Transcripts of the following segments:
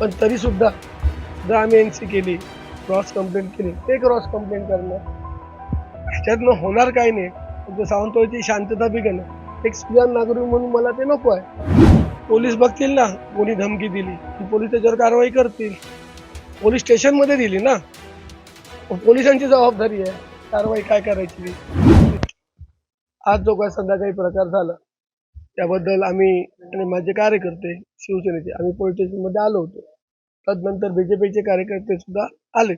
पण तरीसुद्धा जर आम्ही एन सी केली क्रॉस कंप्लेंट केली ते क्रॉस कंप्लेंट करणं ह्याच्यातनं होणार काय नाही. म्हणजे सावंतवाडीची शांतता बिघडणं एक सुजाण नागरिक म्हणून मला ते नको आहे. पोलीस बघतील ना कोणी धमकी दिली. की पोलीस त्याच्यावर कारवाई करतील. पोलीस स्टेशनमध्ये दिली ना. पोलिसांची जबाबदारी आहे. कारवाई काय करायची? आज जो काय संध्याकाळी प्रकार झाला त्याबद्दल आम्ही आणि माझे कार्यकर्ते शिवसेनेचे आम्ही पोलीस स्टेशनमध्ये आलो होतो. तदनंतर बीजेपीचे कार्यकर्ते सुद्धा आले.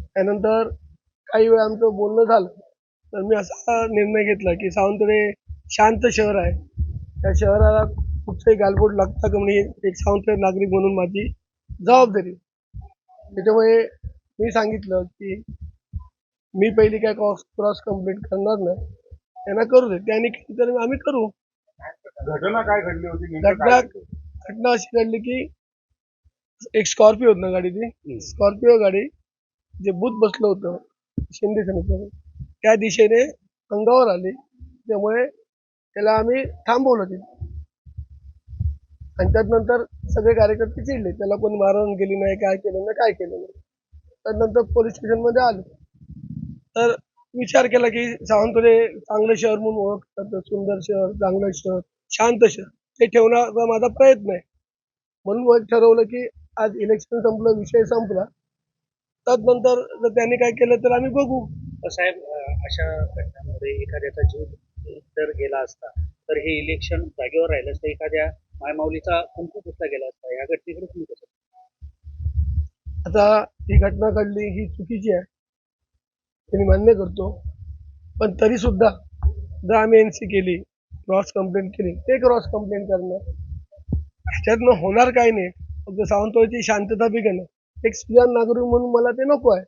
त्यानंतर काही वेळ आमचं बोलणं झालं. तर मी असा निर्णय घेतला की सावंतवाडी शांत शहर आहे. त्या शहराला कुठचंही गालबोट लागता का म्हणजे एक सावंतवाडी नागरिक म्हणून माझी जबाबदारी. त्याच्यामुळे मी सांगितलं की मी पहिली काय क्रॉस क्रॉस कंप्लेंट करणार नाही. त्यांना करू दे. त्यांनी केली तर आम्ही करू. घटना काय घडली होती घटना? घटना अशी घडली की एक स्कॉर्पिओ होत ना गाडी ती स्कॉर्पिओ गाडी जे बुत बसलं होतं शिंदे सेनेचं त्या दिशेने अंगावर आली. त्यामुळे त्याला आम्ही थांबवलं तिथे आणि त्यानंतर सगळे कार्यकर्ते चिडले. त्याला कोणी मारहाण केली नाही काय केलं नाही काय केलं नाही. त्यानंतर पोलीस स्टेशनमध्ये आलो. तर विचार केला की सावंतवाडी चांगलं शहर म्हणून ओळखतात सुंदर शहर चांगलं शहर शांत शहर ते ठेवण्याचा माझा प्रयत्न आहे. म्हणून ठरवलं की आज इलेक्शन संपलं विषय संपला. त्यानंतर जर त्यांनी काय केलं तर आम्ही बघू. साहेब अशा घटनांमध्ये एखाद्याचा जीव जर गेला असता तर हे इलेक्शन जागेवर राहिलं असतं. एखाद्या मायमाऊलीचा कुंकू पुसला गेला असता? या घटनेकडे तुम्ही कसं आता ही घटना घडली ही चुकीची आहे. ते मी मान्य करतो. पण तरी सुद्धा जर आम्ही एन सी केली क्रॉस कंप्लेंट केली ते क्रॉस कंप्लेंट करणं ह्याच्यातनं होणार काही नाही. फक्त सावंतवाडीची शांतता बिघडणं. एक सुजाण नागरिक म्हणून मला ते नको आहे.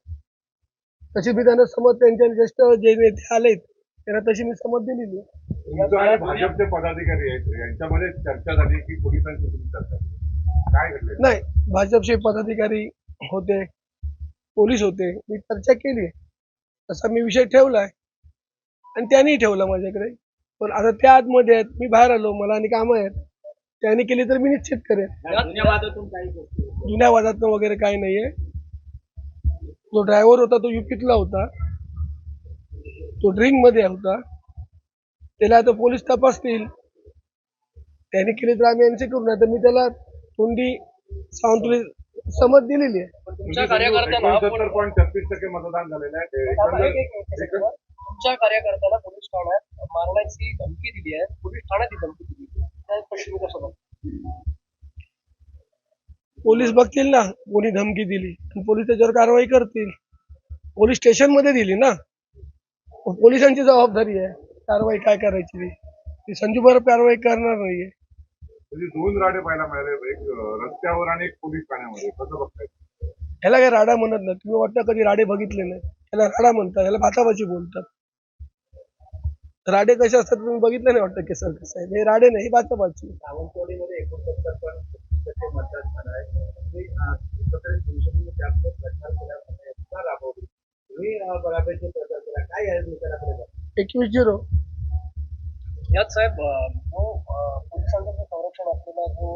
तशी मी त्यांना समज त्यांच्या ज्येष्ठ जे नेते आलेत त्यांना तशी मी समज दिलेली भाजपचे पदाधिकारी आहेत. यांच्यामध्ये चर्चा झाली की पोलिसांची चर्चा. काय नाही भाजपचे पदाधिकारी होते पोलीस होते. मी चर्चा केली तसा मी विषय ठेवलाय. आणि त्यांनी ठेवला माझ्याकडे. पण आता त्या आतमध्ये आहेत मी बाहेर आलो मला आणि कामं आहेत. त्यांनी केली तर मी निश्चित करेन. जुन्या वादातनं वगैरे काही नाहीये. जो ड्रायव्हर होता तो युपीतला होता. तो ड्रिंकमध्ये होता. त्याला आता पोलीस तपासतील. त्यांनी केली तर आम्ही एनसी करू नाही तर मी त्याला तोंडी सावंतवाडी समज दिलेली आहे. तुमच्या कार्यकर्त्यांना एकोणसत्तर पॉईंट छत्तीस टक्के मतदान झालेलं आहे. तुमच्या कार्यकर्त्याला पोलीस ठाण्यात मारण्याची धमकी दिली आहे. पोलीस ठाण्यात ही धमकी दिली त्या पश्चिमी कसं? पोलीस बघतील ना कोणी धमकी दिली. आणि पोलीस त्याच्यावर कारवाई करतील. पोलीस स्टेशनमध्ये दिली ना. पोलिसांची जबाबदारी आहे. कारवाई काय करायची? ती ती संजू बरोबर कारवाई करणार नाहीये. म्हणजे दोन राडे पाहायला मिळाले. एक रस्त्यावर आणि एक पोलीस ठाण्यामध्ये. कसं बघताय? ह्याला काय राडा म्हणत नाही तुम्ही वाटतं कधी राडे बघितले नाही ह्याला राडा म्हणतात ह्याला भाताभाची बोलतात. राडे कसे असतात तुम्ही बघितलं नाही वाटतं केसर कसं आहे हे राडे नाही भाताभाची सावंतवाडीमध्ये एकोणसत्तर मतदान झालं आहे. बघता? एकवीस झिरो. यात साहेब जो पोलिसांचं संरक्षण असलेला जो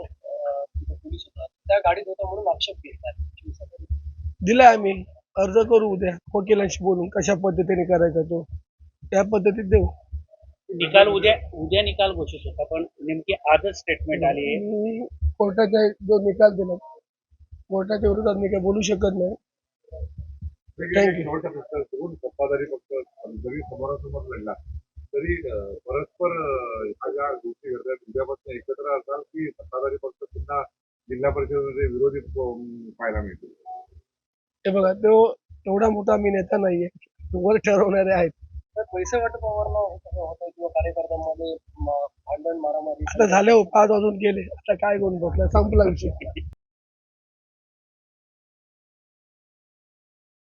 पोलीस होता त्या गाडीत होता म्हणून आक्षेप घेतला. दिलाय आम्ही. अर्ज करू उद्या. वकिलांशी बोलून कशा पद्धतीने करायचा तो. त्या पद्धतीत देऊ. निकाल उद्या उद्या निकाल घोषित होता पण नेमकी आजच स्टेटमेंट आली आहे. मी कोर्टाचा जो निकाल दिला कोर्टाच्या विरोधात मी काही बोलू शकत नाही. सत्ताधारी पक्ष जरी समोरासमोर लढला तरी परस्पर ह्या गोष्टी उद्यापासून एकत्र असाल की सत्ताधारी पक्ष पुन्हा जिल्हा परिषदेमध्ये विरोधी पाहायला मिळतील. हे बघा तो एवढा मोठा मी नेता नाहीये. वर ठरवणारे आहेत. तर पैसे वाटपावरनं सगळं होतं किंवा कार्यकर्त्यांमध्ये भांडण मारामारी. आता झाले हो पाच वाजून गेले आता काय कोण बसला संपला विषय.